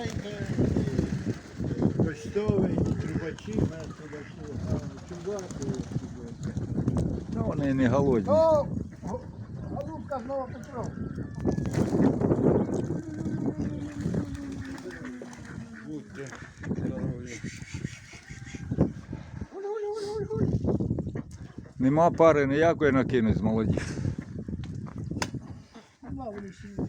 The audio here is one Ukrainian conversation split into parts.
чайка, і, і почтовий, трубачі, у нас трубачі, чубаки. Ну, вони не голодні. О, голубка знову Петров. Будьте здорові. Нема пари ніякої накинуть з молоді. Нема вони ще є.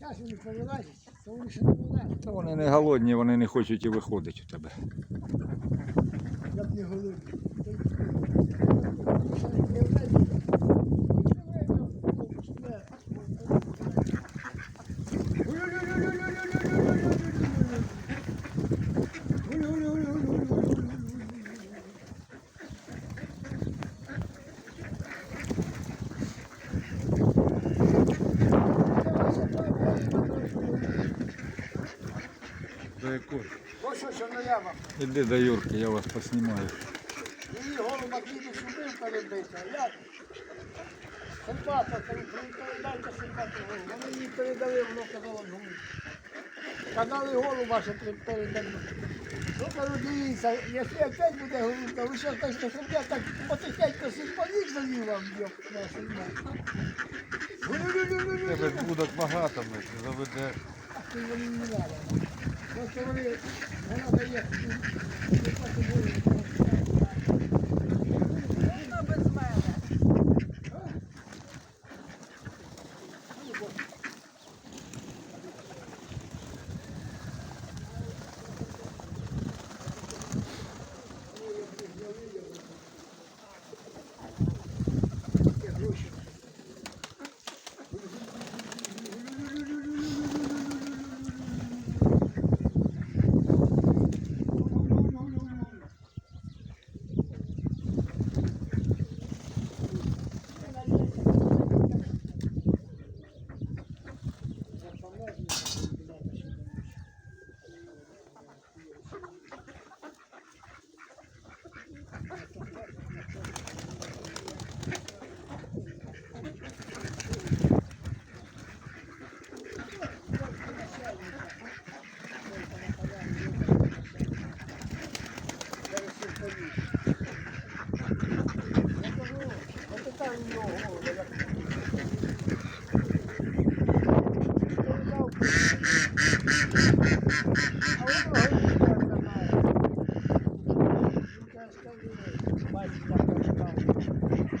Зараз вони повилазять, то вони ще не вилазять. Та вони не голодні, вони не хочуть і виходить у тебе. Як не голодні. До якої? Ось що чорнолява. Іди до Юрки, я вас поснімаю. Її голуба піду сюди перебити, а я Симпата, передайте симпату голову. Вони їй передали, воно казало голуб. Казали голуба, що передали. Ну, кажу, дивіться, якщо опять буде голубка, ви що хочете, щоб я так потихеньку симпонік завів вам, йоп, вашу мать. Тебе будок багато, ми заведе. А ти вони не надо. Просто вони, вона дає. симпату голову. Можна без мене.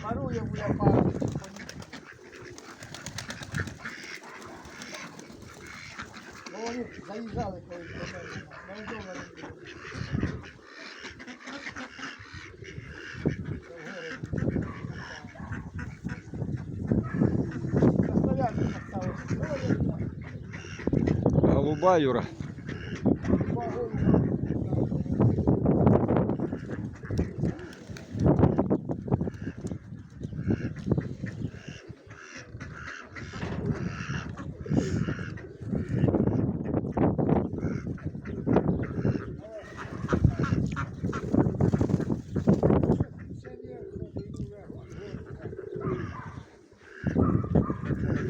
Парує буде пару. Заїжджали колись до мене. Голуба, Юра. Два голуба.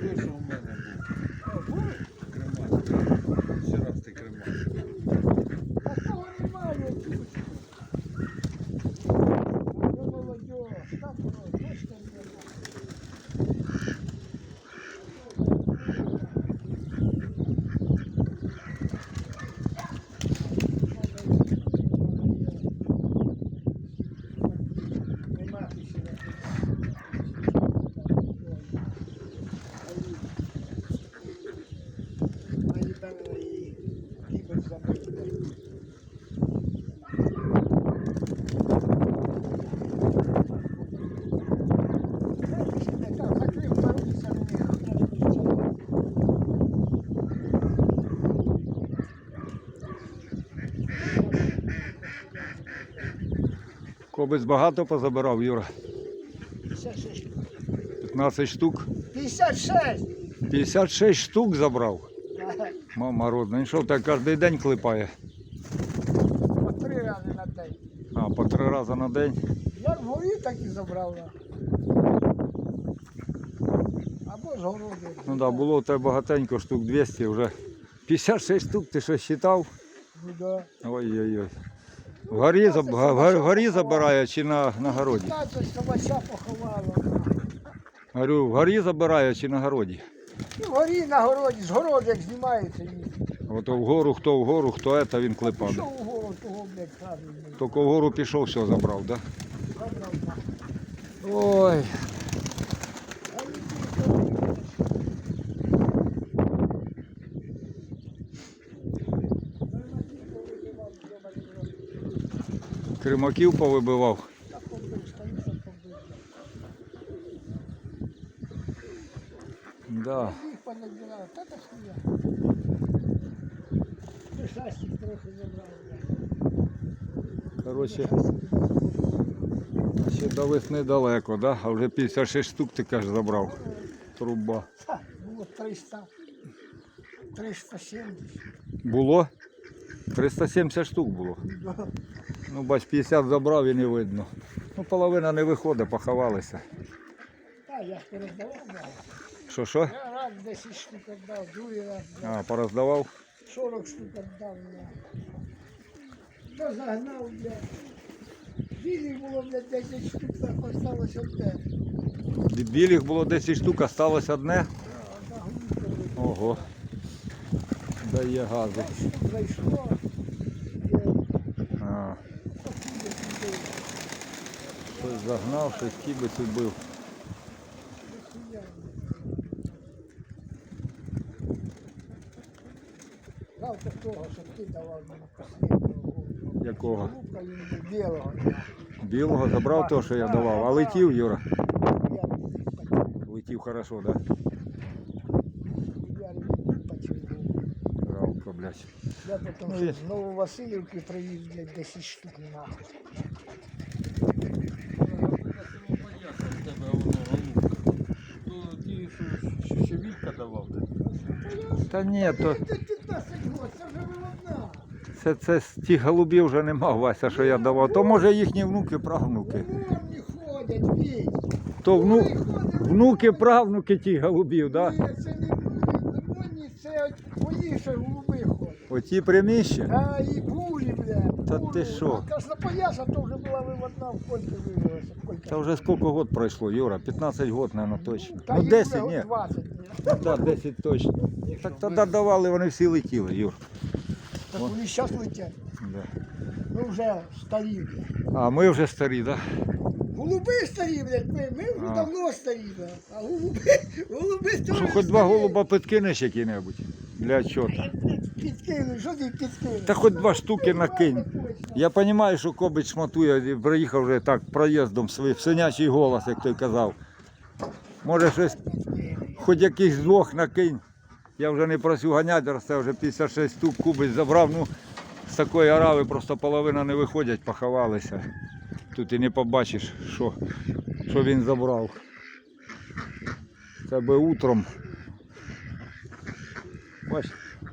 Той, що у мене був. Кремак. Ще раз ти кремак. Такого немає. Ну, молодежь, так воно, точно не Нема ще Мені там і кібер забити. Закрив паруйся мені. Кобець багато позабирав, Юра. 56. 15 штук. 56! 56 штук забрав. Мама родна. Він що так кожен день клепає? По три рази на день. А, по три рази на день. Я вгорі так і забрав. Або ж городу. Ну так, да, було у тебе багатенько, штук 200, вже 56 штук, ти що вважав? Ну, да. Ой-ой-ой. Вгорі, заб... га- вгорі забирає чи на, на городі? 15 собача поховала. Говорю, вгорі забирає чи на городі? І вгорі на городі, з городу як знімається. От вгору, хто вгору, хто це, він клепав. пішов угору, того, блядь, правильно. Тільки вгору пішов, все забрав, так? Забрав. Да? Ой. Кримаків повибивав. Так побив, стоїть, побив. Да. Їх понабирав, та та хуя. Ну, шастик трохи забрав. блядь. Коротше, ще до весни далеко, да? а вже 56 штук ти кажеш забрав. Труба. Було 300. 370. Було? 370 штук було. Ну, бач, 50 забрав і не видно. Ну, половина не виходить, поховалися. Та, я ж перездавав, да. Що, що? Я раз 10 штук віддав, другий раз. А, пороздавав? 40 штук віддав. Да. То загнав, блядь. Білих було, блядь, 10 штук, так осталось одне. Білих було 10 штук, а сталося одне. Гунька, блядь. Ого. Дає газу. 5 штук зайшло. Є, А, покидать людей. щось загнав, щось кібець убив. Жалко того, що ти давав мені. Якого? Білого. Білого забрав то, що я давав. А летів, Юра. Летів хорошо, так? Да? Я потім Ну, з Нововасилівки привіз, блядь, 10 штук нахуй. Ще Вітка давав. Та ні, то Це 15 років, це вже виводна. це, це з тих голубів вже нема, Вася, що я давав. То може їхні внуки, правнуки. Вовні ходять, віть. То вну... Внуки, правнуки тих голубів, так? Да? Ні, це не вони, це мої ще голуби ходять. Оті приміщення. А і. Та ти що? А Краснопояса то вже була виводна в Кольки вивелася. Та вже скільки год пройшло, Юра? 15 год, мабуть, точно. Та Ну їй 10, вже ні. 20. блядь. Ну, да, 10 точно. Так тоді давали, вони всі летіли, Юр. Так вони зараз летять. Да. Ми вже старі, блядь. А ми вже старі, так? Голуби старі, блядь, ми, ми вже А. давно старі, блядь. А голуби, голуби Да? Що хоч два голуба підкинеш які-небудь? Для чого? Підкинуть, що ти підкинуть? Та хоч два штуки накинь. Я розумію, що Кобич шматує, приїхав вже так проїздом свій синячий голос, як той казав. Може щось, хоч якийсь двох накинь. Я вже не просив ганяти, раз це вже 56 штук кубич забрав. Ну, з такої арави просто половина не виходять, поховалися. Тут і не побачиш, що, що він забрав. Це би утром.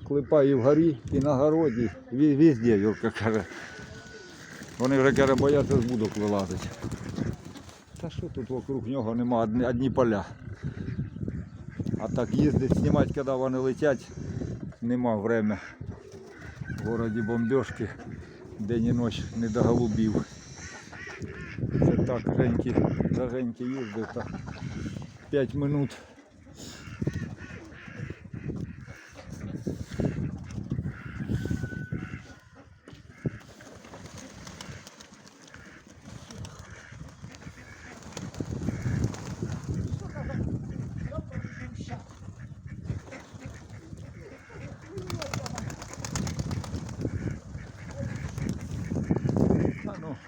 Бач, клепає вгорі і на городі. Везде, Юрка каже. Вони вже каже, бояться з будок вилазити. Та що тут вокруг нього нема, одні, одні поля. А так їздить, знімати, коли вони летять, нема время. В городі бомбежки, день і ніч не до голубів. Це так, Женьки, за Женьки їздив, так 5 минут. А ну.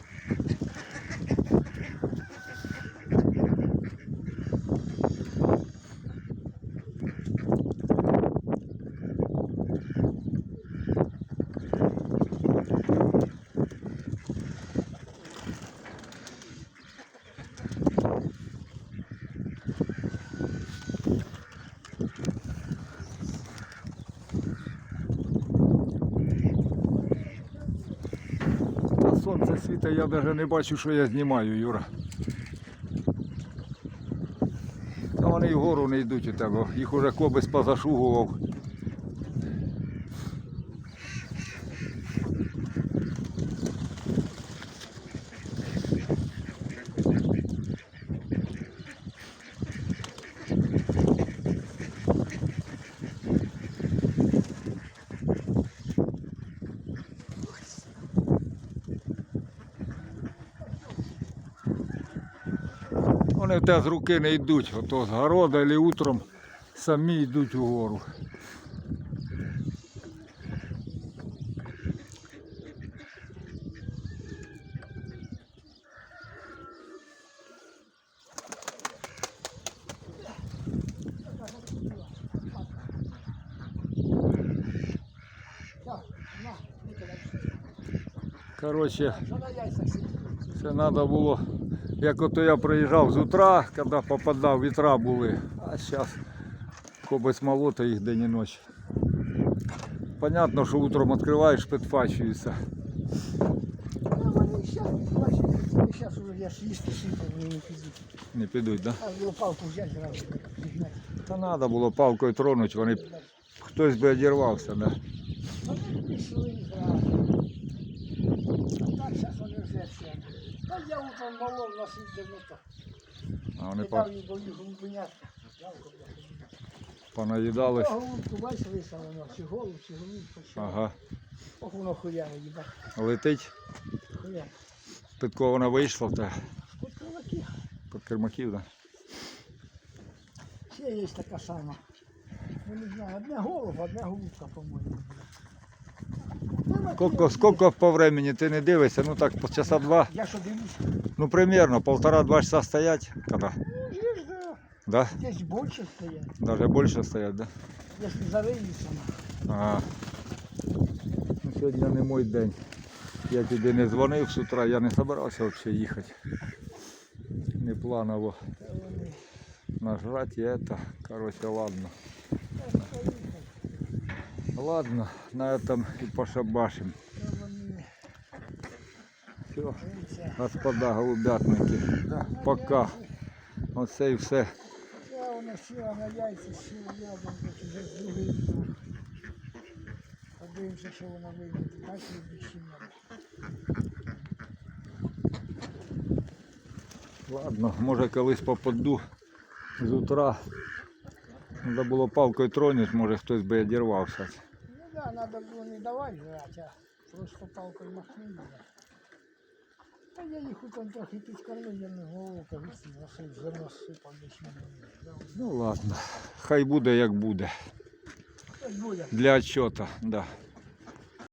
Та світить, я навіть не бачу, що я знімаю, Юра. Та вони і вгору не йдуть у тебе. Їх уже кобис позашугував. Вони те з руки не йдуть, ото з города або утром самі йдуть угору. Так, на, викидай. Коротше, Що на яйцях сидить? Це треба було, як ото я приїжджав з утра, коли попадав, вітра були, а зараз кобець молота їх день і ніч. Понятно, що утром відкриваєш, підфачується. Ну, вони бачите, вони щас уже я ж їсти сипав, вони не підуть. Не підуть, так? Да? А було палку взяти зразу, зігнати. Та треба було палкою тронути, вони б- хтось би одірвався, да? Вони пішли зразу. Так, зараз вони вже все. Та я утром молов на сидземута. А вони по- дав їй бою голубенятка. Жалко, блядь. понаїдались. Та голубку, бачиш, висалено, чи голуб, чи голубка, чи... Ага. Ох, воно хуяне, їбать, Летить. хуяне. Питко вона вийшла в те От кулаки. під кермаків, да? Ще є така сама. Ну, не знаю, одне голуб, одне голубка, по-моєму. Скільки, скільки по времени ти не дивишся, ну так, по часа два, Я що дивлюсь? ну примерно полтора-два часа стоять, коли, Ну, ж, да. да? Здесь більше стоять, Даже більше стоять, да? якщо завиються. Ага. Ну, сьогодні не мій день. Я туди не дзвонив з утра, я не збирався взагалі їхати. Не планово нажрати это. Короче, ладно. Ладно, на этом і пошабашим. Все, господа голубятники. Пока. Оце і все. Це вона сіла на яйця, сіла тут вже. Подивимося, що вона вийде. Так і. Ладно, може колись попаду з утра. Треба було палкою тронути, може хтось би одірвався. Ну да, треба було не давати жрати, а просто палкою махнути. Та я їх утром трохи підкормив, я не голову кажуть, засив, зерно сипав десь. Ну ладно, хай буде як буде. Хай буде. Для отчета, да.